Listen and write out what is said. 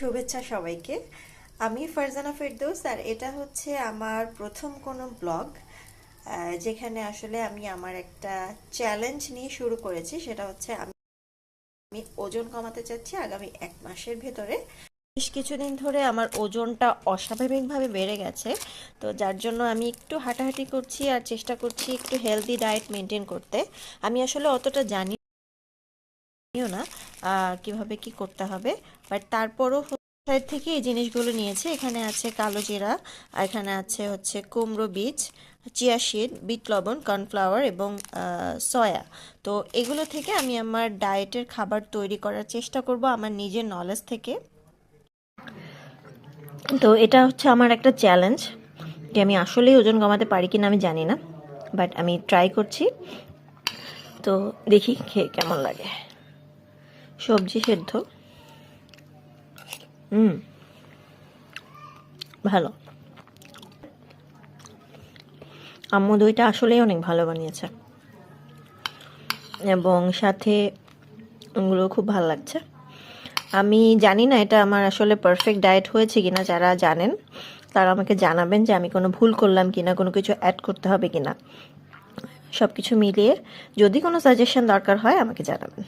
শুভেচ্ছা সবাইকে। আমি ফারজানা ফেরদৌস আর এটা হচ্ছে আমার প্রথম কোনো ব্লগ যেখানে আসলে আমি আমার একটা চ্যালেঞ্জ নিয়ে শুরু করেছি। সেটা হচ্ছে আমি ওজন কমাতে চাচ্ছি আগামী এক মাসের ভেতরে। বেশ কিছুদিন ধরে আমার ওজনটা অস্বাভাবিকভাবে বেড়ে গেছে, তো যার জন্য আমি একটু হাঁটাহাঁটি করছি আর চেষ্টা করছি একটু হেলদি ডায়েট মেনটেন করতে। আমি আসলে অতটা জানি জানিও না কীভাবে কি করতে হবে। বাট তারপরও সাইড থেকে এই জিনিসগুলো নিয়েছি। এখানে আছে কালো জিরা এখানে আছে হচ্ছে কুমড়ো বীজ, চিয়া সিড, বিট লবণ, কর্নফ্লাওয়ার এবং সয়া। তো এগুলো থেকে আমি আমার ডায়েটের খাবার তৈরি করার চেষ্টা করব আমার নিজের নলেজ থেকে। তো এটা হচ্ছে আমার একটা চ্যালেঞ্জ যে আমি আসলেই ওজন কমাতে পারি কিনা আমি জানি না বাট আমি ট্রাই করছি। তো দেখি খেয়ে কেমন লাগে। সবজি সেদ্ধ। হুম। ভালো। আম্মু দইটা আসলেই অনেক ভালো বানিয়েছে। এবং সাথে ওগুলো খুব ভালো লাগছে। আমি জানি না এটা আমার আসলে পারফেক্ট ডায়েট হয়েছে কিনা যারা জানেন তারা আমাকে জানাবেন যে আমি কোনো ভুল করলাম কিনা কোনো কিছু অ্যাড করতে হবে কিনা। সব কিছু মিলিয়ে যদি কোনো সাজেশন দরকার হয় আমাকে জানাবেন।